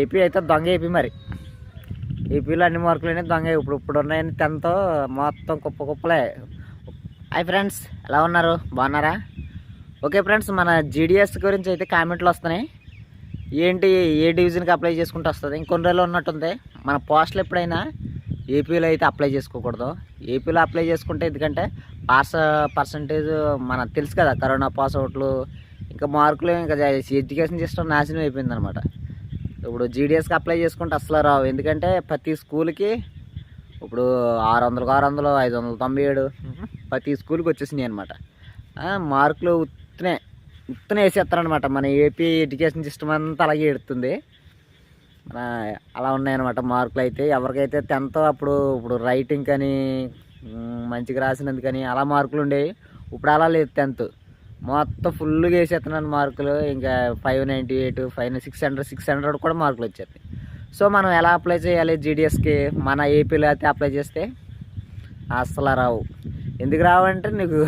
AP అయితే దొంగ AP మరి. ఏపీలో అన్ని మార్కులు దొంగ ఇప్పుడు ఇప్పుడు ఉన్నాయని టెన్త్ మొత్తం కుప్ప కుప్పలే. హాయ్ ఫ్రెండ్స్ ఎలా ఉన్నారు? బాగున్నారా? ఓకే ఫ్రెండ్స్ మన జీడిఎస్ గురించి అయితే కామెంట్లు వస్తున్నాయి. ఏంటి ఏ డివిజన్కి అప్లై చేసుకుంటూ వస్తుంది? ఇంకొన్ని రోజులు ఉన్నట్టుంది. మన పోస్టులు ఎప్పుడైనా ఏపీలో అయితే అప్లై చేసుకోకూడదు. ఏపీలో అప్లై చేసుకుంటే ఎందుకంటే పాస్ పర్సంటేజ్ మనకు తెలుసు కదా కరోనా పాస్ అవుట్లు ఇంకా మార్కులు ఇంకా ఎడ్యుకేషన్ సిస్టమ్ నాశనం అయిపోయింది అనమాట ఇప్పుడు జీడిఎస్కి అప్లై చేసుకుంటే అసలు రావు. ఎందుకంటే ప్రతి స్కూల్కి ఇప్పుడు ఆరు వందలకు ఆరు వందలు ఐదు వందల తొంభై ఏడు ప్రతి స్కూల్కి వచ్చేసినాయి అనమాట మార్కులు ఉత్తనే ఉత్తనే వేసేస్తారనమాట మన ఏపీ ఎడ్యుకేషన్ సిస్టమ్ అంతా అలాగే ఎడుతుంది. మన అలా ఉన్నాయన్నమాట మార్కులు అయితే. ఎవరికైతే టెన్త్ అప్పుడు ఇప్పుడు రైటింగ్ కానీ మంచిగా రాసినందుకని అలా మార్కులు ఉండేవి. ఇప్పుడు అలా లేదు టెన్త్ మొత్తం ఫుల్గా వేసేస్తున్నాను మార్కులు. ఇంకా five ninety eight five six hundred six hundred కూడా మార్కులు వచ్చేస్తాయి సో మనం ఎలా అప్లై చేయాలి జీడిఎస్కి మన ఏపీలో అయితే అప్లై చేస్తే అస్సలు రావు. ఎందుకు రావంటే నీకు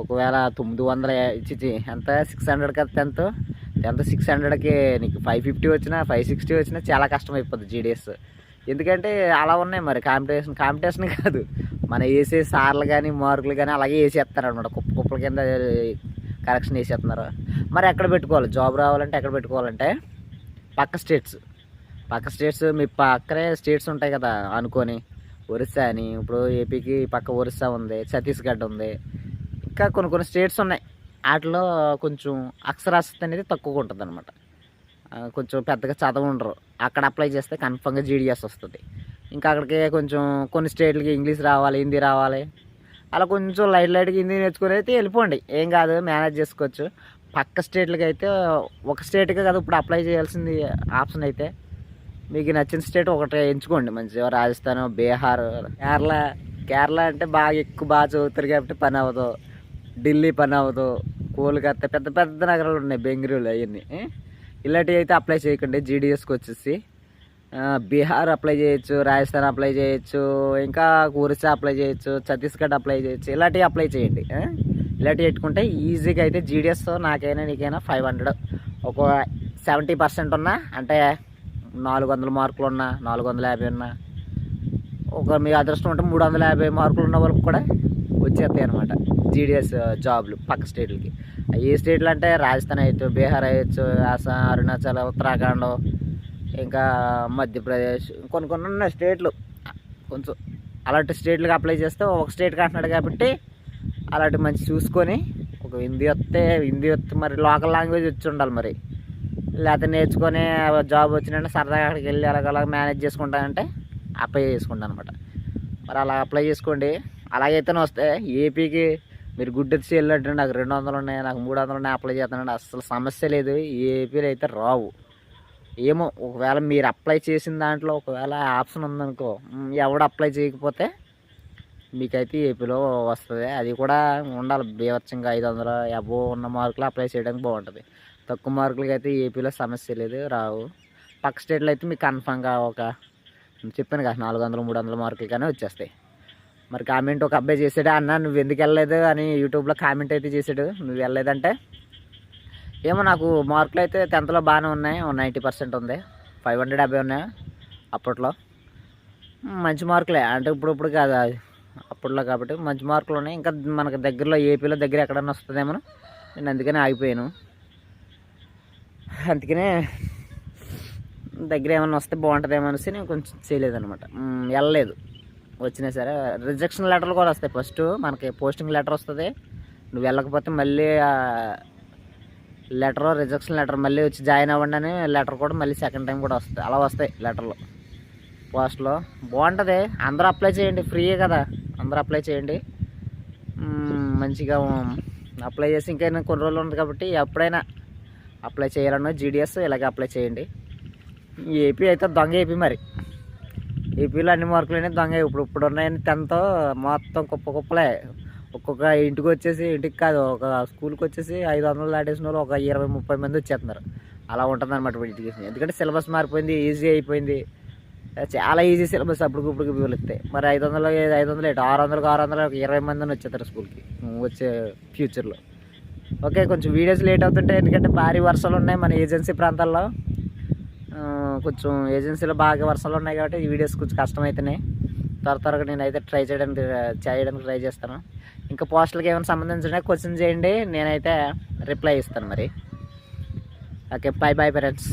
ఒకవేళ తొమ్మిది వందల ఇచ్చి ఎంత? సిక్స్ హండ్రెడ్ కదా టెన్త్ టెన్త్ సిక్స్ హండ్రెడ్కి నీకు ఫైవ్ ఫిఫ్టీ వచ్చినా ఫైవ్ సిక్స్టీ వచ్చినా చాలా కష్టం అయిపోతుంది జీడిఎస్ ఎందుకంటే అలా ఉన్నాయి మరి. కాంపిటీషన్ కాంపిటీషన్ కాదు. మన వేసే సార్లు కానీ మార్కులు కానీ అలాగే వేసేస్తారు అనమాట కుప్ప కుప్పల కింద కరెక్షన్ వేసేస్తున్నారు. మరి ఎక్కడ పెట్టుకోవాలి? జాబ్ రావాలంటే ఎక్కడ పెట్టుకోవాలంటే పక్క స్టేట్స్. పక్క స్టేట్స్ మీ పక్కనే స్టేట్స్ ఉంటాయి కదా అనుకొని. ఒరిస్సా అని ఇప్పుడు ఏపీకి పక్క ఒరిస్సా ఉంది ఛత్తీస్గఢ్ ఉంది. ఇంకా కొన్ని కొన్ని స్టేట్స్ ఉన్నాయి. వాటిలో కొంచెం అక్షరాస్యత అనేది తక్కువగా ఉంటుంది అనమాట కొంచెం పెద్దగా చదవ ఉండరు అక్కడ అప్లై చేస్తే కన్ఫర్మ్గా జీడిఎస్ వస్తుంది. ఇంకా అక్కడికి కొంచెం కొన్ని స్టేట్లకి ఇంగ్లీష్ రావాలి హిందీ రావాలి. అలా కొంచెం లైట్ లైట్గా హిందీ నేర్చుకుని అయితే వెళ్ళిపోండి. ఏం కాదు మేనేజ్ చేసుకోవచ్చు. పక్క స్టేట్లకి అయితే ఒక స్టేట్కి కదా ఇప్పుడు అప్లై చేయాల్సింది ఆప్షన్ అయితే. మీకు నచ్చిన స్టేట్ ఒకటి ఎంచుకోండి మంచిగా. రాజస్థాన్ బీహార్ కేరళ. కేరళ అంటే బాగా ఎక్కువ బాగా చదువుతారు కాబట్టి పని అవ్వదు. ఢిల్లీ పని అవ్వదు. కోల్కత్తా పెద్ద పెద్ద నగరాలు ఉన్నాయి బెంగళూరులో అవన్నీ. ఇలాంటివి అయితే అప్లై చేయకండి. జీడిఎస్కి వచ్చేసి. బీహార్ అప్లై చేయొచ్చు రాజస్థాన్ అప్లై చేయొచ్చు ఇంకా ఒరిస్సా అప్లై చేయొచ్చు ఛత్తీస్గఢ్ అప్లై చేయొచ్చు ఇలాంటివి అప్లై చేయండి ఇలాంటివి పెట్టుకుంటే ఈజీగా అయితే జీడిఎస్ నాకైనా నీకైనా ఫైవ్ హండ్రెడ్ ఒక సెవెంటీ పర్సెంట్ ఉన్నా అంటే నాలుగు వందల మార్కులు ఉన్నా నాలుగు వందల యాభై ఉన్నా ఒక మీ అదృష్టం ఉంటే మూడు వందల యాభై మార్కులు ఉన్న వాళ్ళకి కూడా వచ్చేస్తాయి అనమాట జీడిఎస్ జాబ్లు పక్క స్టేట్లకి. ఏ స్టేట్లు అంటే రాజస్థాన్ అయ్యచ్చు బీహార్ అయ్యచ్చు అస్సాం అరుణాచల్ ఉత్తరాఖండ్ ఇంకా మధ్యప్రదేశ్ కొన్ని కొన్ని ఉన్నాయి స్టేట్లు. కొంచెం అలాంటి స్టేట్లకు అప్లై చేస్తే ఒక స్టేట్కి అంటున్నాడు కాబట్టి అలాంటి మంచి చూసుకొని ఒక హిందీ వస్తే హిందీ వస్తే మరి లోకల్ లాంగ్వేజ్ వచ్చి ఉండాలి మరి. లేకపోతే నేర్చుకొని జాబ్ వచ్చినట్టు సరదాగా అక్కడికి వెళ్ళి అలాగ మేనేజ్ చేసుకుంటానంటే అప్లై చేసుకుంటాను అనమాట మరి అలా అప్లై చేసుకోండి. అలాగైతేనే వస్తే ఏపీకి మీరు గుడ్డెత్తి వెళ్ళినట్టు నాకు రెండు వందలు ఉన్నాయి నాకు మూడు వందలు ఉన్నాయి అప్లై చేస్తానండి అసలు సమస్య లేదు. ఏపీలో అయితే రావు. ఏమో ఒకవేళ మీరు అప్లై చేసిన దాంట్లో ఒకవేళ ఆప్షన్ ఉందనుకో ఎవడు అప్లై చేయకపోతే మీకైతే ఏపీలో వస్తుంది. అది కూడా ఉండాలి. బీభత్సంగా ఐదు వందల అబో ఉన్న మార్కులు అప్లై చేయడానికి బాగుంటుంది. తక్కువ మార్కులకి అయితే ఏపీలో సమస్య లేదు. రావు. పక్క స్టేట్లో అయితే మీకు కన్ఫామ్గా ఒక చెప్పాను కదా నాలుగు వందలు మూడు వందల మార్కులు కానీ వచ్చేస్తాయి. మరి కామెంట్ ఒక అబ్బాయి చేసాడు అన్న నువ్వు ఎందుకు వెళ్ళలేదు? అని యూట్యూబ్లో కామెంట్ అయితే చేసాడు. నువ్వు వెళ్ళలేదంటే ఏమో నాకు మార్కులు అయితే టెన్త్లో బాగానే ఉన్నాయి. నైంటీ పర్సెంట్ ఉంది. ఫైవ్ హండ్రెడ్ యాభై ఉన్నాయి అప్పట్లో. మంచి మార్కులే. అంటే ఇప్పుడు ఇప్పుడు కాదు అప్పట్లో కాబట్టి మంచి మార్కులు ఉన్నాయి. ఇంకా మనకి దగ్గరలో ఏపీలో దగ్గర ఎక్కడన్నా వస్తుందేమో నేను అందుకనే ఆగిపోయాను. అందుకనే దగ్గర ఏమైనా వస్తే బాగుంటుందేమో అనేసి నేను కొంచెం చేయలేదనమాట వెళ్ళలేదు. వచ్చినా సరే రిజెక్షన్ లెటర్లు కూడా వస్తాయి. ఫస్ట్ మనకి పోస్టింగ్ లెటర్ వస్తుంది. నువ్వు వెళ్ళకపోతే మళ్ళీ లెటర్ రిజెక్షన్ లెటర్ మళ్ళీ వచ్చి జాయిన్ అవ్వండి అని లెటర్ కూడా మళ్ళీ సెకండ్ టైం కూడా వస్తాయి. అలా వస్తాయి లెటర్లు పోస్ట్లో బాగుంటుంది. అందరూ అప్లై చేయండి. ఫ్రీయే కదా. అందరూ అప్లై చేయండి. మంచిగా అప్లై చేసి ఇంకా కొన్ని రోజులు ఉంది కాబట్టి ఎప్పుడైనా అప్లై చేయాలన్నా జీడిఎస్ ఇలాగే అప్లై చేయండి. ఏపీ అయితే దొంగ ఏపీ మరి. ఏపీలో అన్ని మార్కులు దొంగ ఇప్పుడు ఇప్పుడు ఉన్నాయని టెన్త్ మొత్తం కుప్ప కుప్పలే. ఒక్కొక్క ఇంటికి వచ్చేసి ఇంటికి కాదు ఒక స్కూల్కి వచ్చేసి ఐదు వందలు దాటేసిన వాళ్ళు ఒక ఇరవై ముప్పై మంది వచ్చేస్తున్నారు. అలా ఉంటుంది అనమాట ఎడ్యుకేషన్ ఎందుకంటే సిలబస్ మారిపోయింది ఈజీ అయిపోయింది. చాలా ఈజీ సిలబస్ అప్పుడు ఇప్పుడు పిలుస్తాయి మరి ఐదు వందలు ఐదు వందలు ఏంటి? ఆరు వందలకు ఆరు వందలు ఒక ఇరవై మందిని వచ్చేస్తారు స్కూల్కి వచ్చే ఫ్యూచర్లో. ఓకే కొంచెం వీడియోస్ లేట్ అవుతుంటాయి ఎందుకంటే భారీ వర్షాలు ఉన్నాయి మన ఏజెన్సీ ప్రాంతాల్లో. కొంచెం ఏజెన్సీలో బాగా వర్షాలు ఉన్నాయి కాబట్టి ఈ వీడియోస్ కొంచెం కష్టమవుతున్నాయి త్వర త్వరగా నేనైతే ట్రై చేయడానికి చేయడానికి ట్రై చేస్తాను. ఇంకా పోస్టులకి ఏమైనా సంబంధించిన క్వశ్చన్ చేయండి నేనైతే రిప్లై ఇస్తాను మరి. Okay bye boy parents